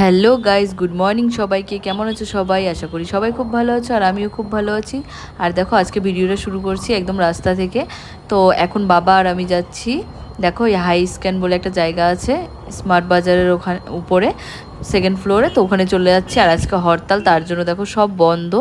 Hello guys good morning সবাইকে। কেমন আছো সবাই? আশা করি সবাই খুব ভালো আছো আর আমিও খুব ভালো আছি। আর দেখো, আজকে ভিডিওটা শুরু করছি একদম রাস্তা থেকে। তো এখন বাবা আর আমি যাচ্ছি। দেখো, এই হাই স্ক্যান বলে একটা জায়গা আছে, স্মার্ট বাজারের ওখানে, উপরে সেকেন্ড ফ্লোরে তো ওখানে চলে যাচ্ছি আর আজকে হরতাল, তার জন্য দেখো সব বন্ধ।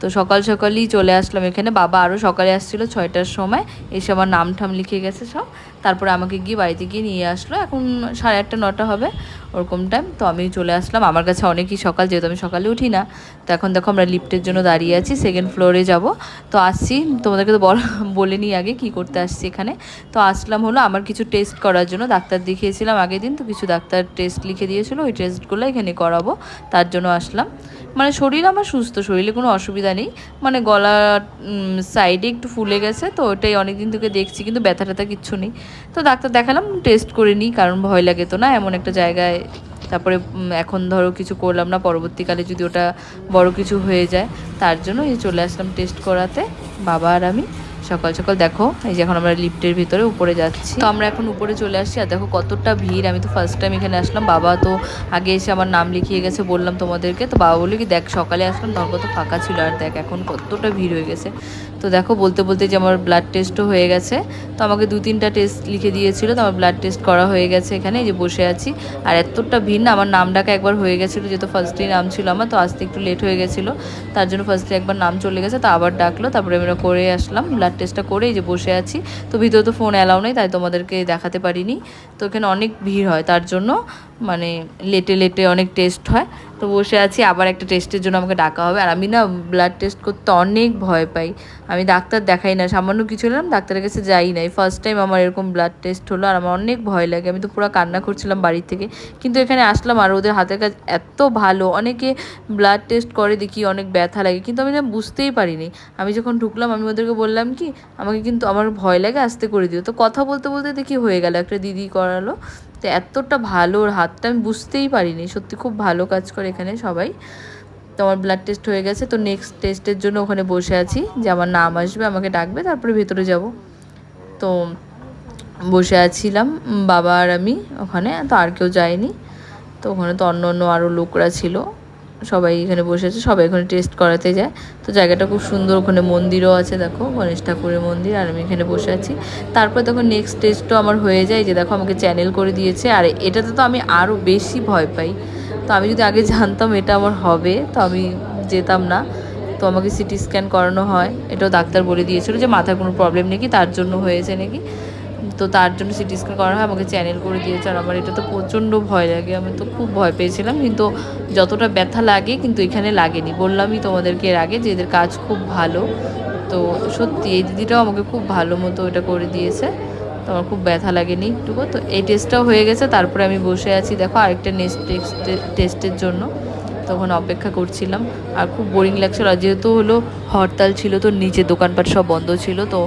তো সকাল সকালই চলে আসলাম এখানে। বাবা আরও সকালে আসছিল ছয়টার সময়। এসে আমার নাম ঠাম লিখে গেছে সব। তারপরে আমাকে গিয়ে বাড়িতে গিয়ে নিয়ে আসলো। এখন সাড়ে আটটা, নটা হবে ওরকম টাইম তো আমি চলে আসলাম। আমার কাছে অনেকই সকাল, যেহেতু আমি সকালে উঠি না। তো এখন দেখো আমরা লিফটের জন্য দাঁড়িয়ে আছি। সেকেন্ড ফ্লোরে যাব। তো আসছি। তোমাদেরকে তো বল নিই আগে কি করতে আসছি এখানে। তো আসলাম হলো আমার কিছু টেস্ট করার জন্য। ডাক্তার দেখিয়েছিলাম আগের দিন। তো কিছু ডাক্তার টেস্ট লিখে দিয়েছিলো। ওই টেস্টগুলো এখানে করাবো। তার জন্য আসলাম। মানে শরীর আমার সুস্থ, শরীরে কোনো অসুবিধা নেই। মানে গলা সাইডে একটু ফুলে গেছে, তো ওটাই অনেকদিন থেকে দেখছি, কিন্তু ব্যথা ট্যাথা কিচ্ছু নেই। তো ডাক্তার দেখালাম টেস্ট করে নিই, কারণ ভয় লাগে তো না, এমন একটা জায়গায়। তারপরে এখন ধরো কিছু করলাম না, পরবর্তীকালে যদি ওটা বড় কিছু হয়ে যায়, তার জন্য চলে আসলাম টেস্ট করাতে, বাবা আর আমি। সকাল সকাল দেখো, এই যে এখন আমরা লিফটের ভিতরে উপরে যাচ্ছি। তো আমরা এখন উপরে চলে আসছি আর দেখো কতটা ভিড়। আমি তো ফার্স্ট টাইম এখানে আসলাম। বাবা তো আগে এসে আমার নাম লিখিয়ে গেছে, বললাম তোমাদেরকে। তো বাবা বলে কি, দেখ, সকালে আসলাম তখন কত ফাঁকা ছিল আর দেখ, এখন কতটা ভিড় হয়ে গেছে। তো দেখো, বলতে বলতে যে আমার ব্লাড টেস্টও হয়ে গেছে। তো আমাকে দু তিনটা টেস্ট লিখে দিয়েছিল। তো আমার ব্লাড টেস্ট করা হয়ে গেছে এখানে যে বসে আছি। আর এতটা ভিড় না, আমার নামটাকে একবার হয়ে গেছিল, যেহেতু ফার্স্টেই নাম ছিল আমার, তো আসতে একটু লেট হয়ে গেছিল। তার জন্য ফার্স্টে একবার নাম চলে গেছে, তো আবার ডাকলো। তারপরে আমরা করে আসলাম ব্লাড টেস্টটা করে এই যে বসে আছি। তো ভিতরে তো ফোন অ্যালাউ নেই, তাই তোমাদেরকে দেখাতে পারিনি। তো এখানে অনেক ভিড় হয়, তার জন্য মানে লেটে লেটে অনেক টেস্ট হয়। তো বসে আছি, আবার একটা টেস্টের জন্য আমাকে ডাকা হবে। আর আমি না ব্লাড টেস্ট করতে অনেক ভয় পাই। আমি ডাক্তার দেখাই না, সামান্য কিছু হলাম ডাক্তারের কাছে যাই নাই। ফার্স্ট টাইম আমার এরকম ব্লাড টেস্ট হলো, আর আমার অনেক ভয় লাগে। আমি তো পুরো কান্না করছিলাম বাড়ির থেকে। কিন্তু এখানে আসলাম আর ওদের হাতের কাজ এত ভালো। অনেকে ব্লাড টেস্ট করে, দেখি অনেক ব্যথা লাগে। কিন্তু আমি না বুঝতেই পারিনি। আমি যখন ঢুকলাম, আমি ওদেরকে বললাম কি, আমাকে কিন্তু আমার ভয় লাগে, আসতে করে দিও। তো কথা বলতে বলতে দেখি হয়ে গেল। একটা দিদি করালো। তো এতটা ভালো, ওর হাতটা আমি বুঝতেই পারিনি। সত্যি খুব ভালো কাজ করে এখানে সবাই। তো আমার ব্লাড টেস্ট হয়ে গেছে, তো নেক্সট টেস্টের জন্য ওখানে বসে আছি যে আমার নাম আসবে, আমাকে ডাকবে, তারপরে ভেতরে যাব। তো বসে আছিলাম বাবা আর আমি ওখানে, তো আর কেউ যায়নি। তো ওখানে তো অন্য অন্য আরও লোকরা ছিল। সবাই এখানে বসে আছে সবাই এখানে টেস্ট করাতে যায়। তো জায়গাটা খুব সুন্দর, ওখানে মন্দিরও আছে, দেখো, গণেশ ঠাকুরের মন্দির, আর আমি এখানে বসে আছি। তারপর দেখো নেক্সট টেস্টও আমার হয়ে যায় যে, দেখো, আমাকে চ্যানেল করে দিয়েছে, আর এটাতে তো আমি আরও বেশি ভয় পাই। তো আমি যদি আগে জানতাম এটা আমার হবে, তো আমি যেতাম না। তো আমাকে সিটি স্ক্যান করানো হয়, এটাও ডাক্তার বলে দিয়েছিল যে মাথার কোনো প্রবলেম নাকি তার জন্য হয়েছে নাকি? তো তার জন্য সিটি স্ক্যান করা হয়, আমাকে চ্যানেল করে দিয়েছে আর আমার এটা তো প্রচণ্ড ভয় লাগে। আমি তো খুব ভয় পেয়েছিলাম, কিন্তু যতটা ব্যথা লাগে কিন্তু এখানে লাগেনি। বললামই তোমাদেরকে এর আগে যে এদের কাজ খুব ভালো। তো সত্যি এই দিদিটাও আমাকে খুব ভালো মতো এটা করে দিয়েছে। তো আমার খুব ব্যথা লাগেনি একটুকু। তো এই টেস্টটাও হয়ে গেছে, তারপরে আমি বসে আছি। দেখো আরেকটা নেক্সট টেস্টের জন্য। তখন অপেক্ষা করছিলাম। আর খুব বোরিং লাগছিল। আর যেহেতু হলো হরতাল ছিল, তো নিচে দোকানপাট সব বন্ধ ছিল। তো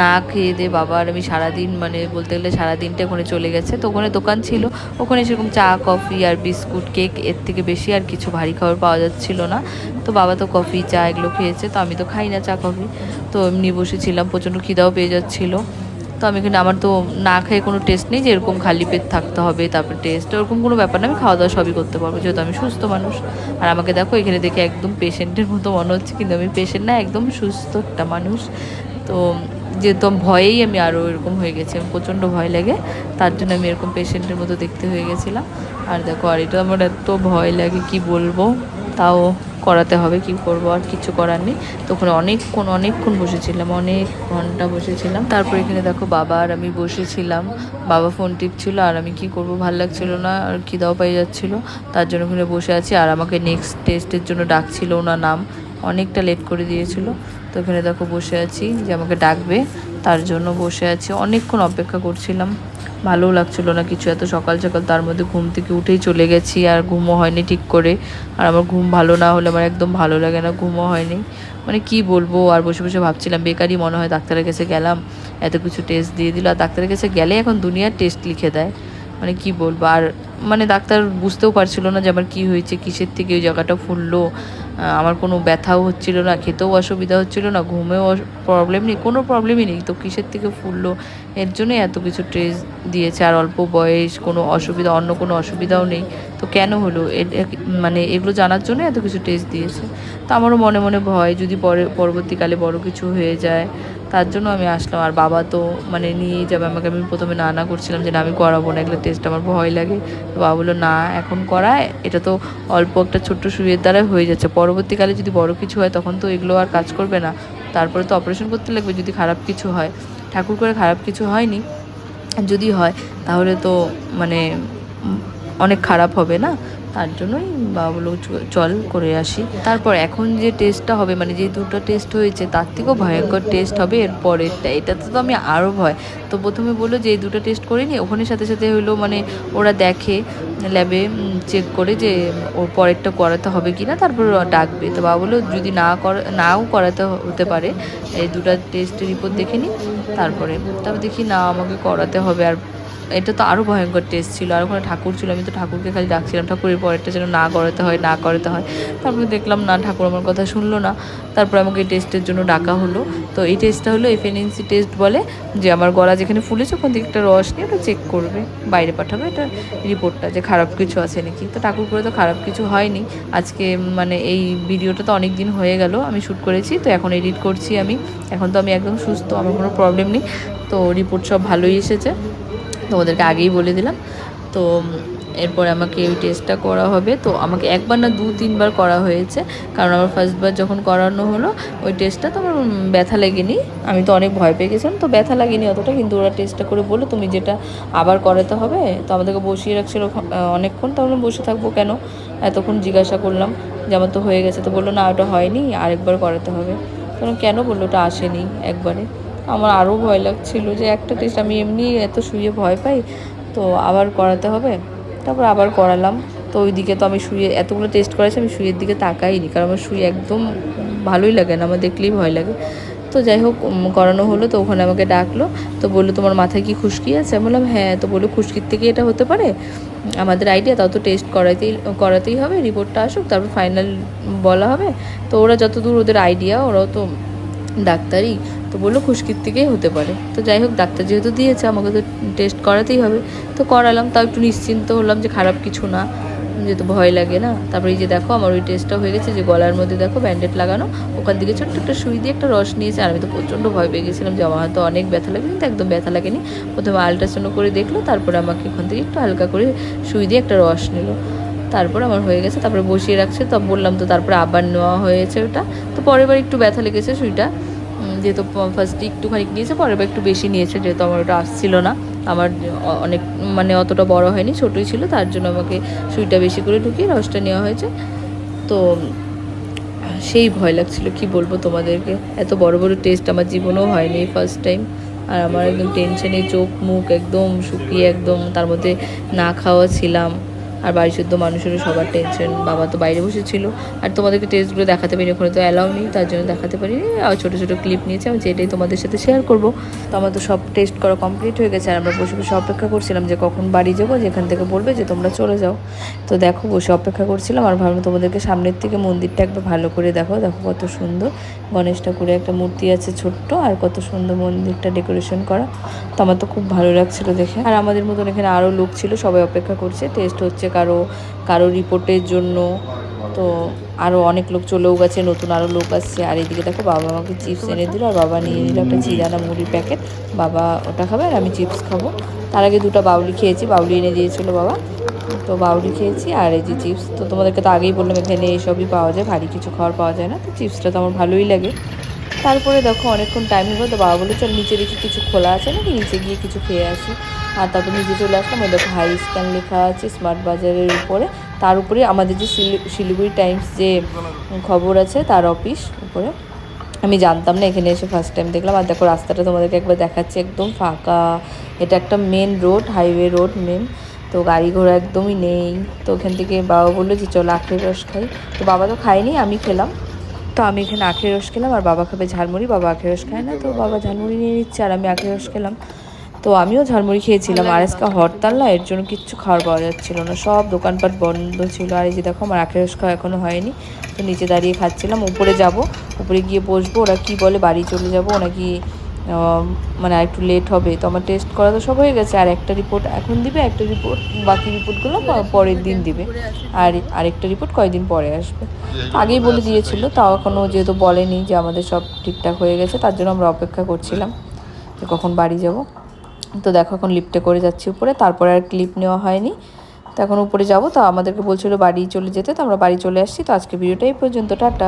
না খেয়ে দিয়ে বাবা আর আমি সারাদিন মানে বলতে গেলে সারাদিনটা ওখানে চলে গেছে। তো ওখানে দোকান ছিল। ওখানে সেরকম চা, কফি আর বিস্কুট, কেক এর থেকে বেশি আর কিছু ভারী খাবার পাওয়া যাচ্ছিল না। তো বাবা তো কফি, চা এগুলো খেয়েছে। তো আমি তো খাই না চা, কফি। তো এমনি বসেছিলাম প্রচণ্ড খিদাও পেয়ে যাচ্ছিল। তো আমি কিন্তু আমার তো না খেয়ে কোনো টেস্ট নেই, যে এরকম খালি পেট থাকতে হবে, তারপর টেস্ট ওরকম কোনো ব্যাপার না, আমি খাওয়া দাওয়া সবই করতে পারব, যেহেতু আমি সুস্থ মানুষ। আর আমাকে দেখো, এখানে দেখে একদম পেশেন্টের মতো মনে হচ্ছে, কিন্তু আমি পেশেন্ট না, একদম সুস্থ একটা মানুষ। তো যেহেতু ভয়েই আমি আরও এরকম হয়ে গেছি, আমি প্রচণ্ড ভয় লাগে, তার জন্য আমি এরকম পেশেন্টের মতো দেখতে হয়ে গেছিলাম। আর দেখো, আর এটা আমার এত ভয় লাগে কি বলব, তাও করাতে হবে, কি করব, আর কিছু করার নেই। তো ওখানে অনেকক্ষণ অনেকক্ষণ বসেছিলাম, অনেক ঘণ্টা বসেছিলাম। তারপর এখানে দেখো, বাবা আর আমি বসেছিলাম, বাবা ফোন টিপছিল, আর আমি কি করব, ভালো লাগছিল না, আর খিদাও পাই যাচ্ছিল। তার জন্য ওখানে বসে আছি, আর আমাকে নেক্সট টেস্টের জন্য ডাকছিল ওনার নাম, অনেকটা লেট করে দিয়েছিল। তো এখানে দেখো বসে আছি, যে আমাকে ডাকবে, তার জন্য বসে আছি। অনেকক্ষণ অপেক্ষা করছিলাম, ভালোও লাগছিল না কিছু। এত সকাল সকাল তার মধ্যে ঘুম থেকে উঠেই চলে গেছি, আর ঘুমও হয়নি ঠিক করে। আর আমার ঘুম ভালো না হলে আমার একদম ভালো লাগে না, ঘুমও হয়নি। মানে কি বলব, আর বসে বসে ভাবছিলাম, বেকারই মনে হয় ডাক্তারের কাছে গেলাম, এত কিছু টেস্ট দিয়ে দিল। আর ডাক্তারের কাছে গেলে এখন দুনিয়ার টেস্ট লিখে দেয়। মানে কি বলব, আর মানে ডাক্তার বুঝতেও পারছিল না যে আমার কি হয়েছে, কিসের থেকে ওই জায়গাটা ফুললো। আমার কোনো ব্যথাও হচ্ছিল না, খেতেও অসুবিধা হচ্ছিল না, ঘুমেও প্রবলেম নেই, কোনো প্রবলেমই নেই। তো কিসের থেকে ফুললো? এর জন্যই এত কিছু টেস্ট দিয়েছে, আর অল্প বয়স, কোনো অসুবিধা, অন্য কোনো অসুবিধাও নেই। তো কেন হলো? মানে এগুলো জানার জন্য এত কিছু টেস্ট দিয়েছে। তো আমারও মনে মনে ভয়, যদি পরে, পরবর্তীকালে বড় কিছু হয়ে যায় তার জন্য আমি আসলাম। আর বাবা তো মানে নিয়েই যাবে। আমাকে আমি প্রথমে না না করছিলাম যে না, আমি করাবো না। এগুলো টেস্ট আমার ভয় লাগে। তো বাবা বলল, না, এখন করায়। এটা তো অল্প একটা ছোট্ট সুইয়ের দ্বারা হয়ে যাচ্ছে। পরবর্তীকালে যদি বড় কিছু হয়, তখন তো এগুলো আর কাজ করবে না। তারপরে তো অপারেশন করতে লাগবে যদি খারাপ কিছু হয়। ঠাকুর করে খারাপ কিছু হয়নি। যদি হয়, তাহলে তো মানে অনেক খারাপ হবে না? তার জন্যই বাবা বলল চল করে আসি। তারপর এখন যে টেস্টটা হবে মানে যে দুটো টেস্ট হয়েছে, তার থেকেও ভয়ঙ্কর টেস্ট হবে। এর পরেরটা, এটাতে তো আমি আরও ভয়। তো প্রথমে বলল যে, এই দুটো টেস্ট করে নি। ওখানে সাথে সাথে হলো মানে ওরা দেখে ল্যাবে চেক করে যে, ওর পরেরটা করাতে হবে কি না তারপর ডাকবে। তো বাবা বলল, যদি না করা, নাও করাতে হতে পারে। এই দুটো টেস্টের রিপোর্ট দেখে নিই তারপরে, তারপর দেখি, না, আমাকে করাতে হবে। আর এটা তো আরও ভয়ঙ্কর টেস্ট ছিল। আর ওখানে ঠাকুর ছিল, আমি তো ঠাকুরকে খালি ডাকছিলাম, ঠাকুরের পরেরটা যেন না করাতে হয়, না করাতে হয়। তারপরে দেখলাম, না, ঠাকুর আমার কথা শুনলো না। তারপরে আমাকে এই টেস্টের জন্য ডাকা হলো। তো এই টেস্টটা হলো এফএনএনসি টেস্ট বলে, যে আমার গলা যেখানে ফুলেছে, ওখান থেকে একটা রস নিয়ে ওটা চেক করবে, বাইরে পাঠাবে, এটা রিপোর্টটা যে খারাপ কিছু আছে নাকি। তো ঠাকুর করে তো খারাপ কিছু হয়নি। আজকে মানে এই ভিডিওটা তো অনেক দিন হয়ে গেল, আমি শ্যুট করেছি, তো এখন এডিট করছি আমি। এখন তো আমি একদম সুস্থ, আমার কোনো প্রবলেম নেই। তো রিপোর্ট সব ভালোই এসেছে। তোমাদেরকে আগেই বলে দিলাম। তো এরপরে আমাকে ওই টেস্টটা করা হবে। তো, আমাকে একবার না দু তিনবার করা হয়েছে। কারণ আমার ফার্স্টবার যখন করানো হলো, ওই টেস্টটা তো আমার ব্যথা লাগেনি। আমি তো অনেক ভয় পেয়ে গেছিলাম। তো ব্যথা লাগেনি অতটা, কিন্তু ওরা টেস্টটা করে বলল, তুমি যেটা আবার করাতে হবে, তো আমাদেরকে বসিয়ে রাখছিল অনেকক্ষণ। তাহলে বসে থাকব কেন? এতক্ষণ জিজ্ঞাসা করলাম, যে আমার তো হয়ে গেছে। তো বলল, না, ওটা হয়নি, আরেকবার করাতে হবে। তখন কেন বলল, ওটা আসেনি একবারে। আমার আরও ভয় লাগছিল যে একটা টেস্ট, আমি এমনি এত শুয়ে ভয় পাই, তো আবার করাতে হবে। তারপর আবার করালাম। তো ওইদিকে তো আমি শুয়ে, এতগুলো টেস্ট করেছি, আমি শুয়ের দিকে তাকাইনি, কারণ আমার শুয়ে একদম ভালোই লাগে না, আমার দেখলেই ভয় লাগে। তো যাই হোক করানো হলো, তো ওখানে আমাকে ডাকলো, তো বলল, তোমার মাথায় কি খুশকি আছে? আমি বললাম হ্যাঁ। তো বলল, খুশকির থেকে এটা হতে পারে? আমাদের আইডিয়া তাও তো টেস্ট করাতেই করাতেই হবে রিপোর্টটা আসুক, তারপর ফাইনাল বলা হবে। তো ওরা যতদূর ওদের আইডিয়া ওরাও তো ডাক্তারই তো বলল খুশকির থেকেই হতে পারে। তো যাই হোক, ডাক্তার যেহেতু দিয়েছে, আমাকে তো টেস্ট করাতেই হবে। তো করালাম, তাও একটু নিশ্চিন্ত হলাম যে খারাপ কিছু না, যেহেতু ভয় লাগে না। তারপরে এই যে দেখো, আমার ওই টেস্টটা হয়ে গেছে যে গলার মধ্যে দেখো ব্যান্ডেড লাগানো, ওখান থেকে ছোট্ট একটা সুই দিয়ে একটা রস নিয়েছে। আর আমি তো প্রচণ্ড ভয় পেয়ে গেছিলাম যে আমার হয়তো অনেক ব্যথা লাগে কিন্তু একদম ব্যথা লাগেনি। প্রথমে আলট্রাসাউন্ড করে দেখল, তারপরে আমাকে ওখান থেকে একটু হালকা করে সুই দিয়ে একটা রস নিল। তারপর আমার হয়ে গেছে, তারপরে বসিয়ে রাখছে, তো বললাম তো তারপরে আবার নেওয়া হয়েছে ওটা। তো পরের বার একটু ব্যথা লেগেছে সুইটা। যেহেতু ফার্স্টে একটুখানি নিয়েছে বার একটু বেশি নিয়েছে, যেহেতু আমার ওটা আসছিল না। আমার অনেক মানে অতটা বড় হয়নি, ছোটোই ছিল, তার জন্য আমাকে সুইটা বেশি করে ঢুকিয়ে রসটা নেওয়া হয়েছে। তো সেই ভয় লাগছিল, কি বলব তোমাদেরকে? এত বড় বড় টেস্ট আমার জীবনেও হয়নি ফার্স্ট টাইম আর আমার একদম টেনশনে চোখ মুখ একদম শুকিয়ে একদম তার মধ্যে না খাওয়া ছিলাম। আর বাড়ি শুদ্ধ মানুষেরও সবার টেনশন বাবা তো বাইরে বসেছিল। আর তোমাদেরকে টেস্টগুলো দেখাতে পারিনি ওখানে তো অ্যালাউ নেই, তার জন্য দেখাতে পারিনি আর ছোটো ছোটো ক্লিপ নিয়েছি, আমি যেটাই তোমাদের সাথে শেয়ার করব। তো আমার তো সব টেস্ট করা কমপ্লিট হয়ে গেছে, আর আমরা বসে বসে অপেক্ষা করছিলাম যে কখন বাড়ি যাব, যেখান থেকে বলবে যে তোমরা চলে যাও। তো দেখো, বসে অপেক্ষা করছিলাম, আর ভাবলাম তোমাদেরকে সামনের থেকে মন্দিরটা একবার ভালো করে দেখো। দেখো কত সুন্দর গণেশ ঠাকুরের একটা মূর্তি আছে ছোট্ট, আর কত সুন্দর মন্দিরটা ডেকোরেশন করা। তো আমার তো খুব ভালো লাগছিল দেখে। আর আমাদের মতন এখানে আরও লোক ছিল, সবাই অপেক্ষা করছে। টেস্ট হচ্ছে কারও কারও রিপোর্টের জন্য। তো আরও অনেক লোক চলেও গেছে, নতুন আরও লোক আসছে। আর এদিকে দেখো, বাবা আমাকে চিপস এনে দিল, আর বাবা নিয়ে নিল একটা চিরানা মুড়ির প্যাকেট বাবা ওটা খাবে আর আমি চিপস খাব। তার আগে দুটো বাউলি খেয়েছি, বাউলি এনে দিয়েছিল বাবা। তো বাউলি খেয়েছি, আর এই যে চিপস তো তোমাদেরকে তো আগেই বললাম, এখানে এইসবই পাওয়া যায়, ভারী কিছু খাওয়ার পাওয়া যায় না। তো চিপসটা তো আমার ভালোই লাগে। তারপরে দেখো অনেকক্ষণ টাইম হলো তো বাবা বলে চল নিচে দেখি কিছু খোলা আছে নাকি? নিচে গিয়ে কিছু খেয়ে আসি। আর তারপর নিচে চলে আসলাম, ওই দেখো হাই স্ক্যান লেখা আছে স্মার্ট বাজারের উপরে। তার উপরে আমাদের যে শিলি- শিলিগুড়ি টাইমস যে খবর আছে, তার অফিস উপরে। আমি জানতাম না, এখানে এসে ফার্স্ট টাইম দেখলাম। আর দেখো রাস্তাটা তোমাদেরকে একবার দেখাচ্ছি, একদম ফাঁকা। এটা একটা main road highway road main তো গাড়ি ঘোড়া একদমই নেই। তো ওখান থেকে বাবা বলল যে, চলো আখের রস খাই। তো বাবা তো খায়নি, আমি খেলাম। তো আমি এখানে আখের রস খেলাম, আর বাবা খাবে ঝালমুড়ি, বাবা আখের রস খায় না, তো বাবা ঝালমুড়ি নিয়ে নিচ্ছে, আর আমি আখের রস খেলাম। তো আমিও ঝালমুড়ি খেয়েছিলাম, আর আজকে হরতাল না এর জন্য কিচ্ছু খাওয়ার পাওয়া যাচ্ছিল না, সব দোকানপাট বন্ধ ছিল, আর এই যে দেখো আমার আখের রস খাওয়া এখনও হয়নি, তো নিচে দাঁড়িয়ে খাচ্ছিলাম, উপরে যাব, উপরে গিয়ে বসবো, ওরা কি বলে বাড়ি চলে যাব নাকি মানে আর একটু লেট হবে। তো আমার টেস্ট করা তো সব হয়ে গেছে। আর একটা রিপোর্ট এখন দিবে একটা রিপোর্ট বাকি রিপোর্টগুলো পরের দিন দিবে। আর আরেকটা রিপোর্ট কয়েকদিন পরে আসবে? আগেই বলে দিয়েছিল তাও এখনও যেহেতু বলেনি যে আমাদের সব ঠিকঠাক হয়ে গেছে তার জন্য আমরা অপেক্ষা করছিলাম যে কখন বাড়ি যাব। তো দেখো এখন লিফটে করে যাচ্ছি উপরে তারপরে আর ক্লিপ নেওয়া হয়নি। তো এখন উপরে যাব। তো আমাদেরকে বলছিল বাড়ি চলে যেতে তো আমরা বাড়ি চলে আসছি। তো আজকে ভিডিওটা এই পর্যন্ত টাটা।